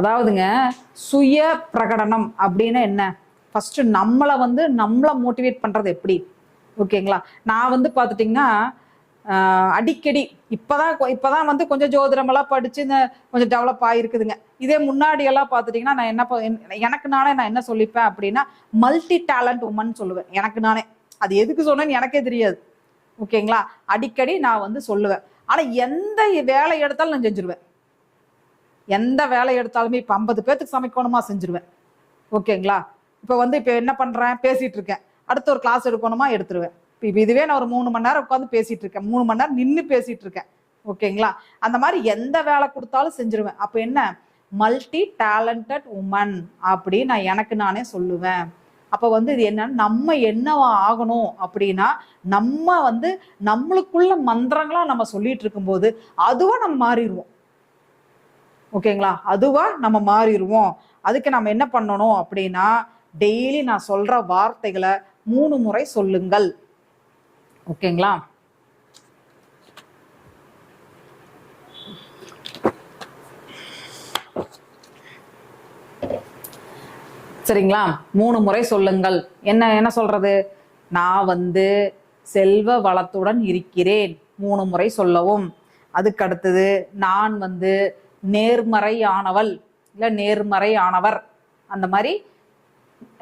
அதாவதுங்க சுய பிரகடனம் அப்படின்னு என்ன? ஃபர்ஸ்ட் நம்மளை வந்து நம்மளை மோட்டிவேட் பண்றது எப்படி? ஓகேங்களா நான் வந்து பார்த்துட்டிங்கன்னா அடிக்கடி இப்போதான் இப்போதான் வந்து கொஞ்சம் ஜோதிடமெல்லாம் படித்து இந்த கொஞ்சம் டெவலப் ஆகிருக்குதுங்க இதே முன்னாடியெல்லாம் பார்த்துட்டிங்கன்னா நான் என்ன ப- எனக்கு நானே நான் என்ன சொல்லிப்பேன் அப்படின்னா மல்டி டேலண்ட் உமன் சொல்லுவேன். எனக்கு நானே. அது எதுக்கு சொன்னேன்னு எனக்கே தெரியாது. ஓகேங்களா அடிக்கடி நான் வந்து சொல்லுவேன். ஆனால் எந்த வேலை எடுத்தாலும் நான் செஞ்சிருவேன். எந்த வேலை எடுத்தாலுமே இப்போ ஐம்பது பேர்த்துக்கு சமைக்கணுமா செஞ்சுருவேன். ஓகேங்களா? இப்போ வந்து இப்போ என்ன பண்ணுறேன் பேசிகிட்டு இருக்கேன். அடுத்து ஒரு கிளாஸ் எடுக்கணுமா? எடுத்துருவேன். இப்போ இதுவே நான் ஒரு மூணு மணி நேரம் உட்காந்து பேசிகிட்டு இருக்கேன். மூணு மணி நேரம் நின்று பேசிகிட்டு இருக்கேன். ஓகேங்களா? அந்த மாதிரி எந்த வேலை கொடுத்தாலும் செஞ்சுருவேன். அப்போ என்ன? மல்டி டேலண்டட் உமன் அப்படின்னு நான் எனக்கு நானே சொல்லுவேன். அப்போ வந்து இது என்னன்னா நம்ம என்னவா ஆகணும் அப்படின்னா நம்ம வந்து நம்மளுக்குள்ள மந்திரங்களாக நம்ம சொல்லிட்டு இருக்கும்போது அதுவும் நம்ம மாறிடுவோம். ஓகேங்களா? அதுவா நம்ம மாறிடுவோம் அதுக்கு நம்ம என்ன பண்ணணும் அப்படின்னா டெய்லி நான் சொல்ற வார்த்தைகளை மூணு முறை சொல்லுங்கள். ஓகேங்களா? சரிங்களா? மூணு முறை சொல்லுங்கள். என்ன என்ன சொல்றது? நான் வந்து செல்வ வளத்துடன் இருக்கிறேன். மூணு முறை சொல்லவும். அதுக்கு அடுத்தது நான் வந்து நேர்மறையானவள். இல்லை நேர்மறையானவர். அந்த மாதிரி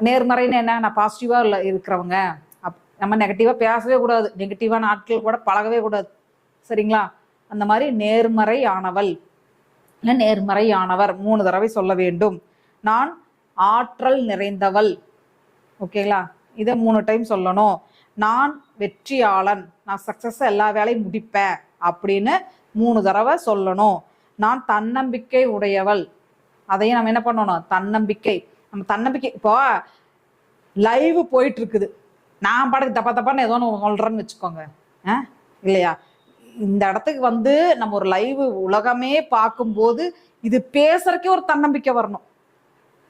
நேர்மறைன்னு என்ன? நான் பாசிட்டிவாக இல்லை இருக்கிறவங்க. அப் நம்ம நெகட்டிவாக பேசவே கூடாது. நெகட்டிவான ஆட்கள் கூட பழகவே கூடாது. சரிங்களா? அந்த மாதிரி நேர்மறையானவள். இல்லை நேர்மறையானவர். மூணு தடவை சொல்ல வேண்டும். நான் ஆற்றல் நிறைந்தவள். ஓகேங்களா? இதை மூணு டைம் சொல்லணும். நான் வெற்றியாளன். நான் சக்ஸஸ் எல்லா வேலையும் முடிப்பேன். அப்படின்னு மூணு தடவை சொல்லணும். நான் தன்னம்பிக்கை உடையவள். அதையும் நம்ம என்ன பண்ணணும்? தன்னம்பிக்கை. நம்ம தன்னம்பிக்கை இப்போ லைவ் போயிட்டு இருக்குது நான் பாட்டுக்கு தப்பா தப்பான்னு ஏதோ ஒன்று சொல்றேன்னு வச்சுக்கோங்க. ஆ? இல்லையா? இந்த இடத்துக்கு வந்து நம்ம ஒரு லைவ் உலகமே பார்க்கும்போது இது பேசுறதுக்கே ஒரு தன்னம்பிக்கை வரணும்.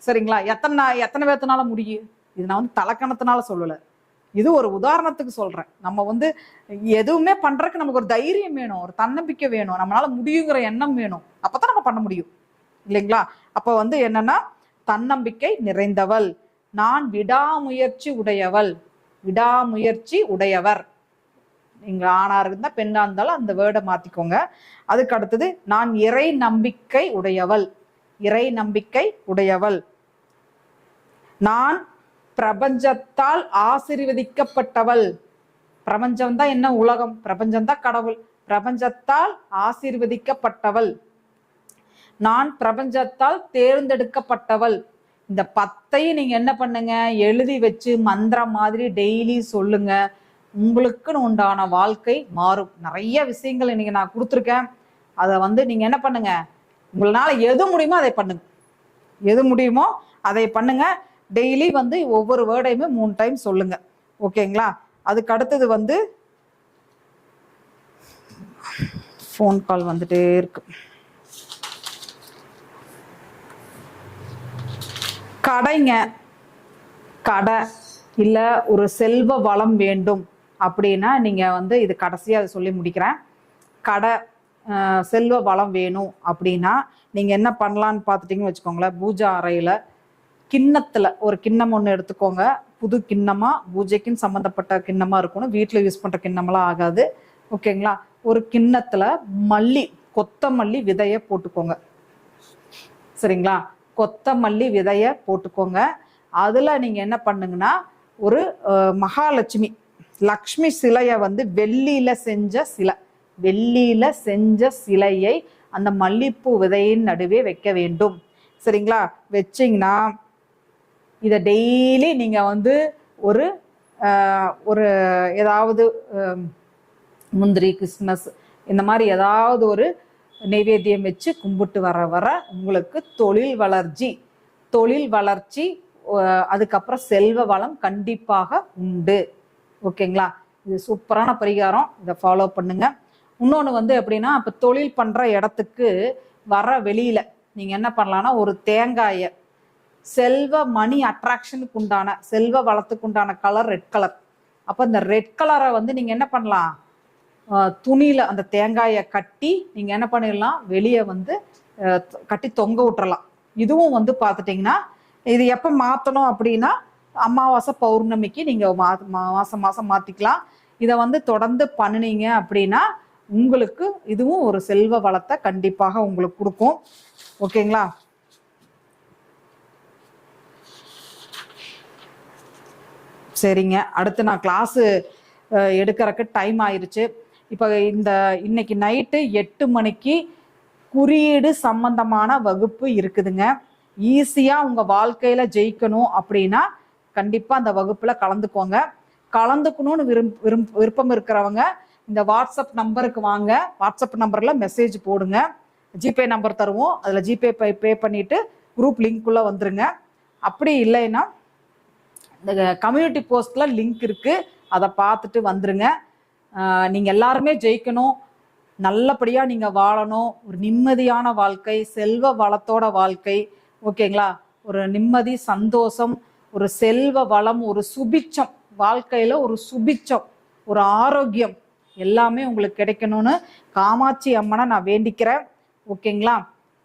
சரிங்களா? எத்தனை எத்தனை பேர்த்தனால முடியும்? இது நான் வந்து தலக்கணத்தினால சொல்லலை. இது ஒரு உதாரணத்துக்கு சொல்றேன். நம்ம வந்து எதுவுமே பண்றதுக்கு நமக்கு ஒரு தைரியம் வேணும் ஒரு தன்னம்பிக்கை வேணும் நம்மளால முடியுங்கிற எண்ணம் வேணும். அப்பதான் நம்ம பண்ண முடியும். இல்லைங்களா? அப்ப வந்து என்னன்னா தன்னம்பிக்கை நிறைந்தவள் நான் விடாமுயற்சி உடையவள் விடாமுயற்சி உடையவர். நீங்க ஆணா இருந்தா பெண்ணா இருந்தாலும் அந்த வேர்டை மாத்திக்கோங்க. அதுக்கு அடுத்தது நான் இறை நம்பிக்கை உடையவள் இறை நம்பிக்கை உடையவள். நான் பிரபஞ்சத்தால் ஆசீர்வதிக்கப்பட்டவள். பிரபஞ்சம் தான் என்ன உலகம்? பிரபஞ்சம் தான் கடவுள். பிரபஞ்சத்தால் ஆசீர்வதிக்கப்பட்டவள். நான் பிரபஞ்சத்தால் தேர்ந்தெடுக்கப்பட்டவள். இந்த பத்தையும் நீங்க என்ன பண்ணுங்க? எழுதி வச்சு மந்திரம் மாதிரி டெய்லி சொல்லுங்க. உங்களுக்குன்னு உண்டான வாழ்க்கை மாறும். நிறைய விஷயங்கள் இன்னைக்கு நான் கொடுத்துருக்கேன். அதை வந்து நீங்க என்ன பண்ணுங்க? உங்களால எது முடியுமோ அதை பண்ணுங்க. எது முடியுமோ அதை பண்ணுங்க. டெய்லி வந்து ஒவ்வொரு வேர்டையுமே மூணு டைம் சொல்லுங்க. ஓகேங்களா அதுக்கு அடுத்தது வந்து ஃபோன் கால் வந்துட்டே இருக்கு. கடைங்க. கடை இல்லை ஒரு செல்வ வளம் வேண்டும் அப்படின்னா நீங்கள் வந்து இது கடைசியாக அதை சொல்லி முடிக்கிறேன். கடை செல்வ வளம் வேணும் அப்படின்னா நீங்கள் என்ன பண்ணலான்னு பார்த்துட்டிங்கன்னு வச்சுக்கோங்களேன். பூஜா அறையில் கிண்ணத்தில் ஒரு கிண்ணம் ஒன்று எடுத்துக்கோங்க. புது கிண்ணமாக பூஜைக்குன்னு சம்மந்தப்பட்ட கிண்ணமாக இருக்கணும் வீட்டில் யூஸ் பண்ணுற கிண்ணமெல்லாம் ஆகாது. ஓகேங்களா? ஒரு கிண்ணத்தில் மல்லி கொத்தமல்லி விதையை போட்டுக்கோங்க. சரிங்களா? கொத்தமல்லி விதைய போட்டுக்கோங்க. அதுல நீங்க என்ன பண்ணுங்கன்னா ஒரு மகாலட்சுமி லக்ஷ்மி சிலையை வந்து வெள்ளியில செஞ்ச சிலை. வெள்ளியில செஞ்ச சிலையை அந்த மல்லிப்பூ விதையின் நடுவே வைக்க வேண்டும். சரிங்களா? வச்சிங்கன்னா இதை டெய்லி நீங்கள் வந்து ஒரு ஒரு ஏதாவது முந்திரி கிறிஸ்மஸ் இந்த மாதிரி ஏதாவது ஒரு நைவேத்தியம் வச்சு கும்பிட்டு வர வர உங்களுக்கு தொழில் வளர்ச்சி தொழில் வளர்ச்சி அதுக்கப்புறம் செல்வ வளம் கண்டிப்பாக உண்டு. ஓகேங்களா? இது சூப்பரான பரிகாரம். இதை ஃபாலோ பண்ணுங்க. இன்னொன்று வந்து எப்படின்னா இப்போ தொழில் பண்ணுற இடத்துக்கு வர வெளியில் நீங்கள் என்ன பண்ணலான்னா ஒரு தேங்காயை செல்வ மணி அட்ராக்ஷனுக்கு உண்டான செல்வ வளத்துக்கு உண்டான கலர் ரெட் கலர் அப்போ இந்த ரெட் கலரை வந்து நீங்கள் என்ன பண்ணலாம்? துணியில் அந்த தேங்காயை கட்டி நீங்கள் என்ன பண்ணிடலாம்? வெளியே வந்து கட்டி தொங்க விட்டுறலாம். இதுவும் வந்து பார்த்துட்டிங்கன்னா இது எப்போ மாற்றணும் அப்படின்னா அமாவாசை பௌர்ணமிக்கு நீங்கள் மா மா- மாதம் மாற்றிக்கலாம் இதை வந்து தொடர்ந்து பண்ணுனீங்க அப்படின்னா உங்களுக்கு இதுவும் ஒரு செல்வ வளத்தை கண்டிப்பாக உங்களுக்கு கொடுக்கும். ஓகேங்களா? சரிங்க. அடுத்து நான் கிளாஸு எடுக்கிறக்கு டைம் ஆயிருச்சு. இப்போ இந்த இன்னைக்கு நைட்டு எட்டு மணிக்கு குறியீடு சம்பந்தமான வகுப்பு இருக்குதுங்க. ஈஸியாக உங்கள் வாழ்க்கையில் ஜெயிக்கணும் அப்படின்னா கண்டிப்பாக அந்த வகுப்பில் கலந்துக்கோங்க. கலந்துக்கணும்னு விரும் விரும் விருப்பம் இருக்கிறவங்க இந்த வாட்ஸ்அப் நம்பருக்கு வாங்க. வாட்ஸ்அப் நம்பரில் மெசேஜ் போடுங்க. ஜிபே நம்பர் தருவோம். அதில் ஜிபே பே பே பண்ணிவிட்டு குரூப் லிங்க்குள்ளே வந்துருங்க. அப்படி இல்லைன்னா இந்த கம்யூனிட்டி போஸ்ட்டில் லிங்க் இருக்குது அதை பார்த்துட்டு வந்துடுங்க நீங்கள் எல்லாருமே ஜெயிக்கணும். நல்லபடியாக நீங்கள் வாழணும். ஒரு நிம்மதியான வாழ்க்கை செல்வ வளத்தோட வாழ்க்கை. ஓகேங்களா ஒரு நிம்மதி சந்தோஷம் ஒரு செல்வ வளம் ஒரு சுபிச்சம் வாழ்க்கையில் ஒரு சுபிச்சம் ஒரு ஆரோக்கியம் எல்லாமே உங்களுக்கு கிடைக்கணும்னு காமாட்சி அம்மனை நான் வேண்டிக்கிறேன். ஓகேங்களா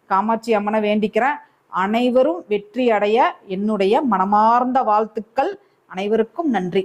காமாட்சி அம்மனை வேண்டிக்கிறேன். அனைவரும் வெற்றி அடைய என்னுடைய மனமார்ந்த வாழ்த்துக்கள். அனைவருக்கும் நன்றி.